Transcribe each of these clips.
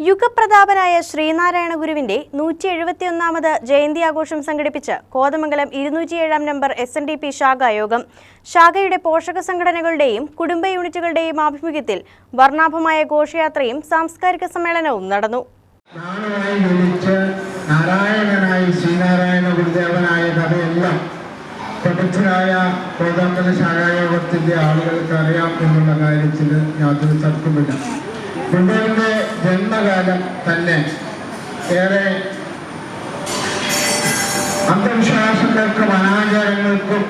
യുഗപ്രതാപനായ ശ്രീനാരായണ ഗുരുവിന്റെ നൂറ്റി എഴുപത്തിയൊന്നാമത് ജയന്തി ആഘോഷം സംഘടിപ്പിച്ച് Kothamangalam ഇരുന്നൂറ്റിയേഴാം number S N D P ശാഖായോഗം ശാഖയുടെ പോഷക സംഘടനകളുടെയും കുടുംബ യൂണിറ്റുകളുടെയും ആഭിമുഖ്യത്തിൽ വർണാഭമായ ഘോഷയാത്രയും സാംസ്കാരിക സമ്മേളനവും നടന്നു. ശാഖായോഗത്തിന്റെ ആളുകൾക്ക് അറിയാം എന്നുള്ള കാര്യത്തിൽ യാതൊരു തർക്കമില്ല ഗുരുദേവന്റെ ജന്മകാലം തന്നെ. ഏറെ അന്ധവിശ്വാസങ്ങൾക്കും അനാചാരങ്ങൾക്കും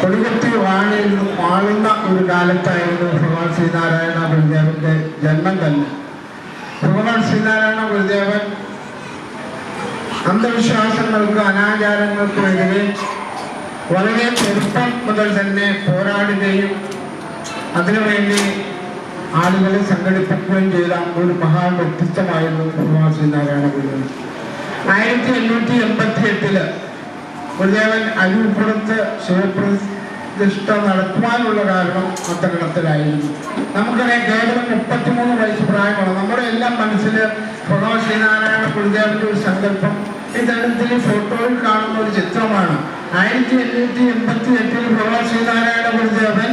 കൊടികത്തി വാണിൽ വാഴുന്ന ഒരു കാലത്തായിരുന്നു ഭഗവാൻ ശ്രീനാരായണ ഗുരുദേവന്റെ ജന്മം തന്നെ. ഭഗവാൻ ശ്രീനാരായണ ഗുരുദേവൻ അന്ധവിശ്വാസങ്ങൾക്കും അനാചാരങ്ങൾക്കും എതിരെ വളരെ ചെറുപ്പം മുതൽ തന്നെ പോരാടുകയും അതിനുവേണ്ടി ആളുകളെ സംഘടിപ്പിക്കുകയും ചെയ്ത ഒരു മഹാൻ വ്യക്തിത്വമായിരുന്നു ഭഗവാൻ നാരായണ ഗുരു. ആയിരത്തി എണ്ണൂറ്റി എൺപത്തി എട്ടിൽ ഗുരുദേവൻ അരുപുറത്ത് ശിവപ്രതിഷ്ഠ നടത്തുവാനുള്ള കാരണം അത്തരണത്തിലായിരുന്നു നമുക്കറിയാം കേവലം മുപ്പത്തിമൂന്ന് വയസ്സ് പ്രായമാണ് നമ്മുടെ എല്ലാം മനസ്സിൽ ഭഗവാൻ ശ്രീനാരായണ ഗുരുദേവന്റെ ഒരു സങ്കല്പം ഈ തരത്തിൽ ഫോട്ടോയിൽ കാണുന്ന ഒരു ചിത്രമാണ്. ആയിരത്തി എണ്ണൂറ്റി എൺപത്തി എട്ടിൽ ഭഗവാൻ ശ്രീനാരായണ ഗുരുദേവൻ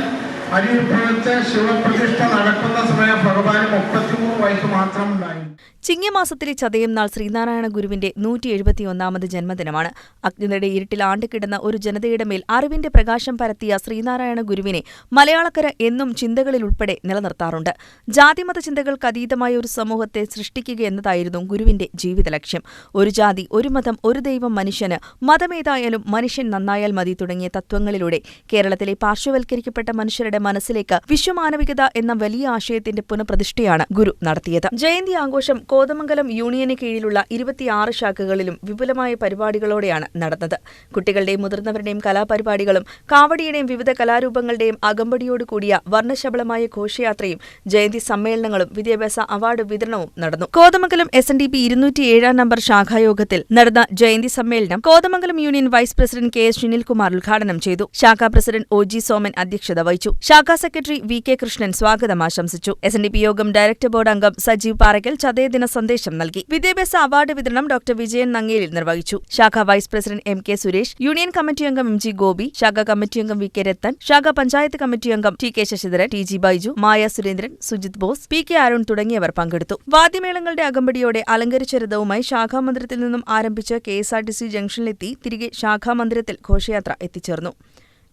അരിപ്പുറത്ത് ശിവപ്രതിഷ്ഠ നടക്കുന്ന സമയം ഭഗവാന് മുപ്പത്തിമൂന്ന് വയസ്സ് മാത്രം ഉണ്ടായിരുന്നു ചിങ്ങമാസത്തിലെ ചതയം നാൾ ശ്രീനാരായണ ഗുരുവിന്റെ നൂറ്റി എഴുപത്തിയൊന്നാമത് ജന്മദിനമാണ്. അഗ്നിയുടെ ഇരുട്ടിൽ ആണ്ടുകിടന്ന ഒരു ജനതയുടെ മേൽ അറിവിന്റെ പ്രകാശം പരത്തിയ ശ്രീനാരായണ ഗുരുവിനെ മലയാളക്കര എന്നും ചിന്തകളിൽ ഉൾപ്പെടെ നിലനിർത്താറുണ്ട്. ജാതിമത ചിന്തകൾക്ക് അതീതമായ ഒരു സമൂഹത്തെ സൃഷ്ടിക്കുക എന്നതായിരുന്നു ഗുരുവിന്റെ ജീവിത ലക്ഷ്യം. ഒരു ജാതി ഒരു മതം ഒരു ദൈവം മനുഷ്യന് മതമേതായാലും മനുഷ്യൻ നന്നായാൽ മതി തുടങ്ങിയ തത്വങ്ങളിലൂടെ കേരളത്തിലെ പാർശ്വവൽക്കരിക്കപ്പെട്ട മനുഷ്യരുടെ മനസ്സിലേക്ക് വിശ്വമാനവികത എന്ന വലിയ ആശയത്തിന്റെ പുനഃപ്രതിഷ്ഠയാണ് ഗുരു നടത്തിയത്. ജയന്തി ആഘോഷം കോതമംഗലം യൂണിയന് കീഴിലുള്ള ഇരുപത്തിയാറ് ശാഖകളിലും വിപുലമായ പരിപാടികളോടെയാണ് നടന്നത്. കുട്ടികളുടെയും മുതിർന്നവരുടെയും കലാപരിപാടികളും കാവടിയുടെയും വിവിധ കലാരൂപങ്ങളുടെയും അകമ്പടിയോട് കൂടിയ വർണശബളമായ ഘോഷയാത്രയും ജയന്തി സമ്മേളനങ്ങളും വിദ്യാഭ്യാസ അവാർഡ് വിതരണവും നടന്നു. Kothamangalam S N D P ഇരുന്നൂറ്റിയേഴാം number ശാഖായോഗത്തിൽ നടന്ന ജയന്തി സമ്മേളനം Kothamangalam union vice president K S Sunilkumar ഉദ്ഘാടനം ചെയ്തു. ശാഖാ പ്രസിഡന്റ് ഒ ജി സോമൻ അധ്യക്ഷത വഹിച്ചു. ശാഖാ സെക്രട്ടറി വി കെ കൃഷ്ണൻ സ്വാഗതം ആശംസിച്ചു. എസ് എൻ ഡി പി യോഗം ഡയറക്ടർ ബോർഡ് അംഗം സജീവ് പാറയ്ക്കൽ ചതയദിന സന്ദേശം നൽകി. വിദ്യാഭ്യാസ അവാർഡ് വിതരണം ഡോക്ടർ വിജയൻ നങ്ങേലിൽ നിർവഹിച്ചു. ശാഖ vice president M K Suresh union committee അംഗം എം ജി ഗോപി ശാഖ കമ്മിറ്റി അംഗം വി കെ രത്തൻ ശാഖ പഞ്ചായത്ത് കമ്മിറ്റി അംഗം T K Sasidharan T G Baiju Maya Surendran Sujith Bose P K Arun തുടങ്ങിയവർ പങ്കെടുത്തു. വാദ്യമേളങ്ങളുടെ അകമ്പടിയോടെ അലങ്കരിച്ച രഥവുമായി ശാഖാമന്ദിരത്തിൽ നിന്നും ആരംഭിച്ച K S R T C ജംഗ്ഷനിലെത്തി തിരികെ ശാഖാമന്ദിരത്തിൽ ഘോഷയാത്ര എത്തിച്ചേർന്നു.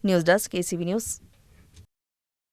News desk K C V news.